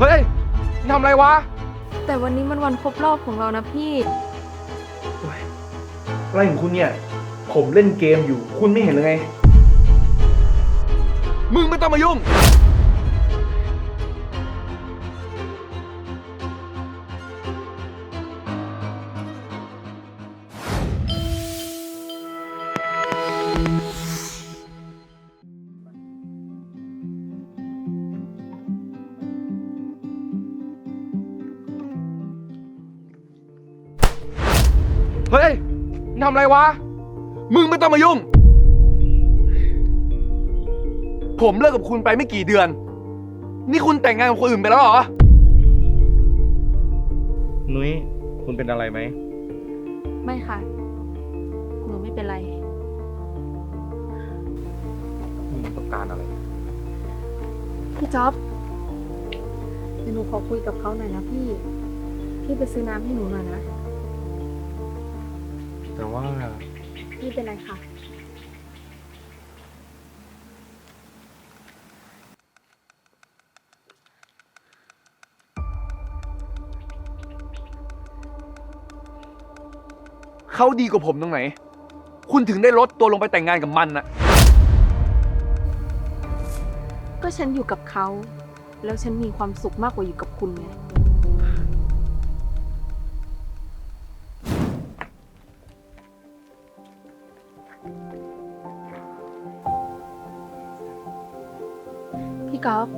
เฮ้ยมึงทำอะไรวะแต่วันนี้มันวันครบรอบของเรานะพี่อะไรของคุณเนี่ย ผมเล่นเกมอยู่ คุณไม่เห็นเลยไง มึงไม่ต้องมายุ่ง เฮ้ยมึงทำอะไรวะ มึงไม่ต้องมายุ่ง ผมเลิกกับคุณไปไม่กี่เดือน นี่คุณแต่งงานกับคนอื่นไปแล้วเหรอ นุ้ยคุณเป็นอะไรไหม ไม่ค่ะ หนูไม่เป็นไร มึงต้องการอะไร พี่จ๊อบเดี๋ยวหนูขอคุยกับเขาหน่อยนะพี่ พี่ไปซื้อน้ำให้หนูหน่อยนะ เป็นไรค่ะ เขาดีกว่าผมตรงไหน คุณถึงได้ลดตัวลงไปแต่งงานกับมันน่ะ ก็ฉันอยู่กับเขา แล้วฉันมีความสุขมากกว่าอยู่กับคุณไง พี่ก๊อฟ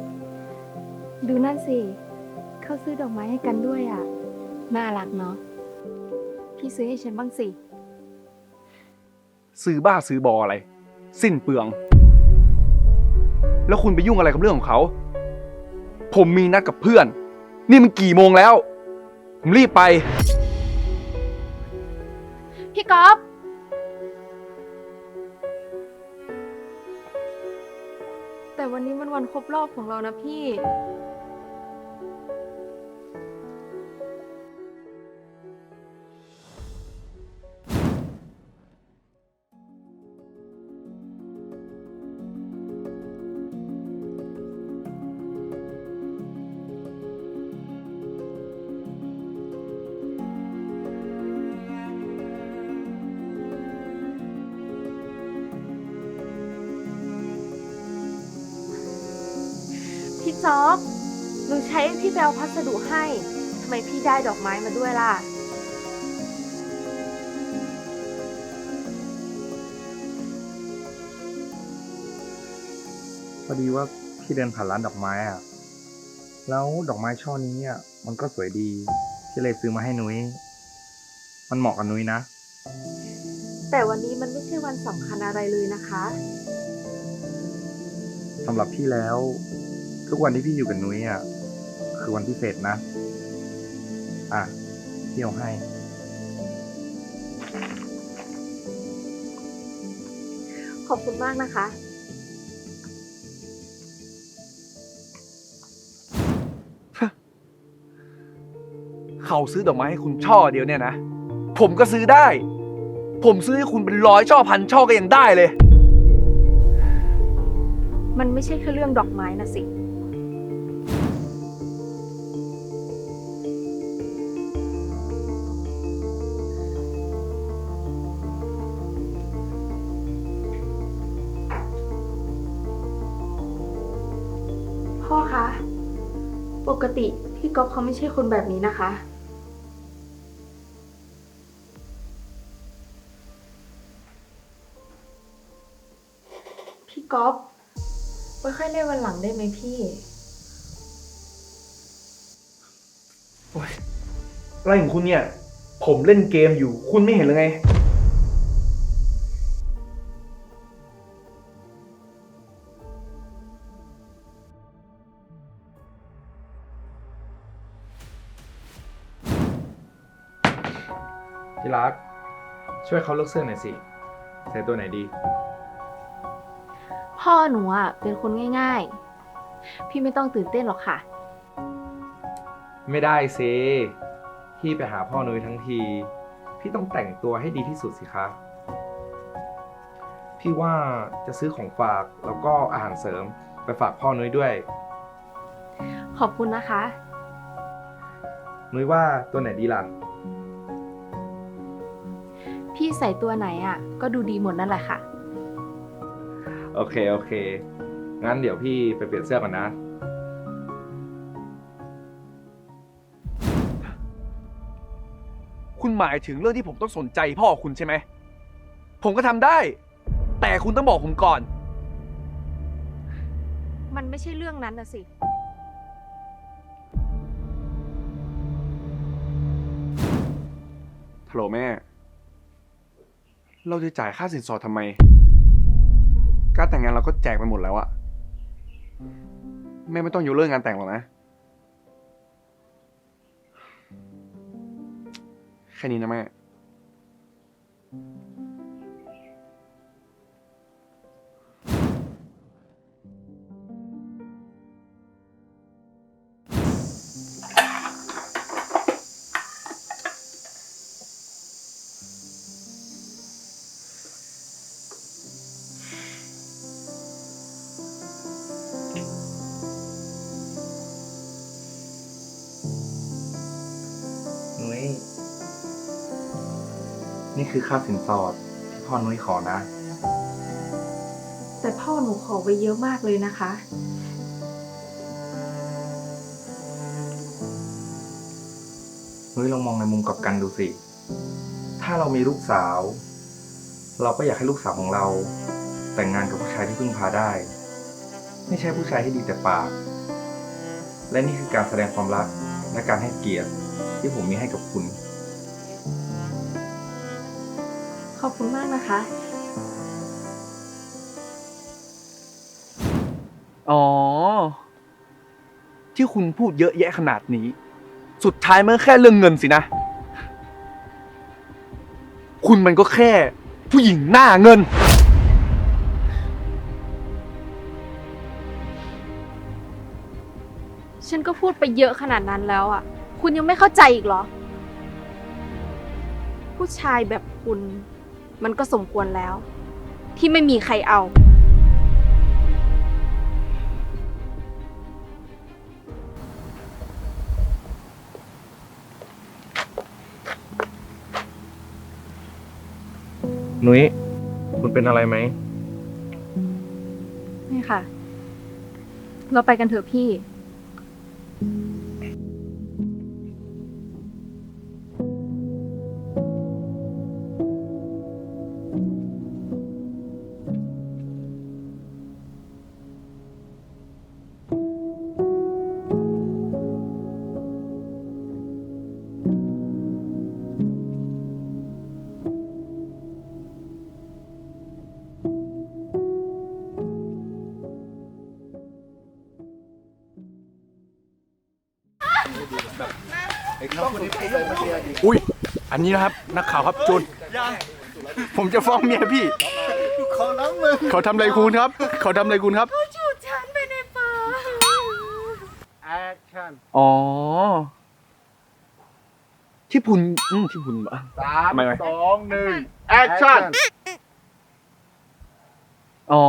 ดูนั่นสิ เขาซื้อดอกไม้ให้กันด้วยอะ น่ารักเนาะ พี่ซื้อให้ฉันบ้างสิ ซื้อบ้าซื้อบออะไร สิ้นเปลือง แล้วคุณไปยุ่งอะไรกับเรื่องของเขา ผมมีนัดกับเพื่อน นี่มันกี่โมงแล้ว ผมรีบไป พี่ก๊อฟ แต่วันนี้มันวันครบรอบของเรานะพี่ พี่จ๊อบหนูใช้พี่แปลพัสดุให้ทำไมพี่ได้ดอกไม้มาด้วยล่ะ พอดีว่าพี่เดินผ่านร้านดอกไม้อะแล้วดอกไม้ช่อนี้อะมันก็สวยดี พี่เลยซื้อมาให้นุ้ย มันเหมาะกับนุ้ยนะ แต่วันนี้มันไม่ใช่วันสำคัญอะไรเลยนะคะ สำหรับพี่แล้ว ทุกวันที่พี่อยู่กับนุ้ยอะคือวันพิเศษนะ อะพี่เอาให้ ขอบคุณมากนะคะ เขาซื้อดอกไม้ให้คุณช่อเดียวเนี่ยนะ ผมก็ซื้อได้ ผมซื้อให้คุณเป็นร้อยช่อพันช่อก็ยังได้เลย มันไม่ใช่แค่เรื่องดอกไม้นะสิ กติ พี่ก๊อฟเขาไม่ใช่คนแบบนี้นะคะ พี่ก๊อฟไว้ค่อยเล่นวันหลังได้ไหมพี่อะไรของคุณเนี่ย ผมเล่นเกมอยู่ คุณไม่เห็นเลยไง ที่รัก ช่วยเขาเลือกเสื้อหน่อยสิ ใส่ตัวไหนดี พ่อหนูอะเป็นคนง่ายๆ พี่ไม่ต้องตื่นเต้นหรอกค่ะ ไม่ได้สิพี่ไปหาพ่อนุ้ยทั้งที พี่ต้องแต่งตัวให้ดีที่สุดสิคะ พี่ว่าจะซื้อของฝากแล้วก็อาหารเสริมไปฝากพ่อนุ้ยด้วย ขอบคุณนะคะ นุ้ยว่าตัวไหนดีล่ะ พี่ใส่ตัวไหนอะ ก็ดูดีหมดนั่นแหละค่ะ โอเค โอเค งั้นเดี๋ยวพี่ไปเปลี่ยนเสื้อก่อนนะ คุณหมายถึงเรื่องที่ผมต้องสนใจพ่อคุณใช่ไหม ผมก็ทำได้ แต่คุณต้องบอกผมก่อน มันไม่ใช่เรื่องนั้นนะสิ ฮัลโหลแม่ เราจะจ่ายค่าสินสอดทำไม การแต่งงานเราก็แจกไปหมดแล้วอะแม่ไม่ต้องยกเรื่องงานแต่งหรอกนะ แค่นี้นะแม่ นี่คือค่าสินสอดที่พ่อนุ้ยขอนะ แต่พ่อหนูขอไว้เยอะมากเลยนะคะ นุ้ยลองมองในมุมกลับกันดูสิ ถ้าเรามีลูกสาว เราก็อยากให้ลูกสาวของเรา แต่งงานกับผู้ชายที่พึ่งพาได้ ไม่ใช่ผู้ชายที่ดีแต่ปาก และนี่คือการแสดงความรักและการให้เกียรติที่ผมมีให้กับคุณ อบคุณมากนะคะ อ๋อ ที่คุณพูดเยอะแยะขนาดนี้ สุดท้ายมันก็แค่เรื่องเงินสินะ คุณมันก็แค่ ผู้หญิงหน้าเงิน ฉันก็พูดไปเยอะขนาดนั้นแล้วอะ คุณยังไม่เข้าใจอีกเหรอ ผู้ชายแบบคุณ มันก็สมควรแล้ว ที่ไม่มีใครเอา นุ้ยคุณเป็นอะไรไหม นี่ค่ะ เราไปกันเถอะพี่ อุ้ย อันนี้นะครับ นักข่าวครับจุนผมจะฟ้องเมียพี่เขาล้างมือเขาทำอะไรคุณครับ เขาทำอะไรคุณครับแอคชั่นอ๋อ ที่พุนอืมที่พุนปะสามไม่ไม่ สองหนึ่งแอคชั่น อ๋อ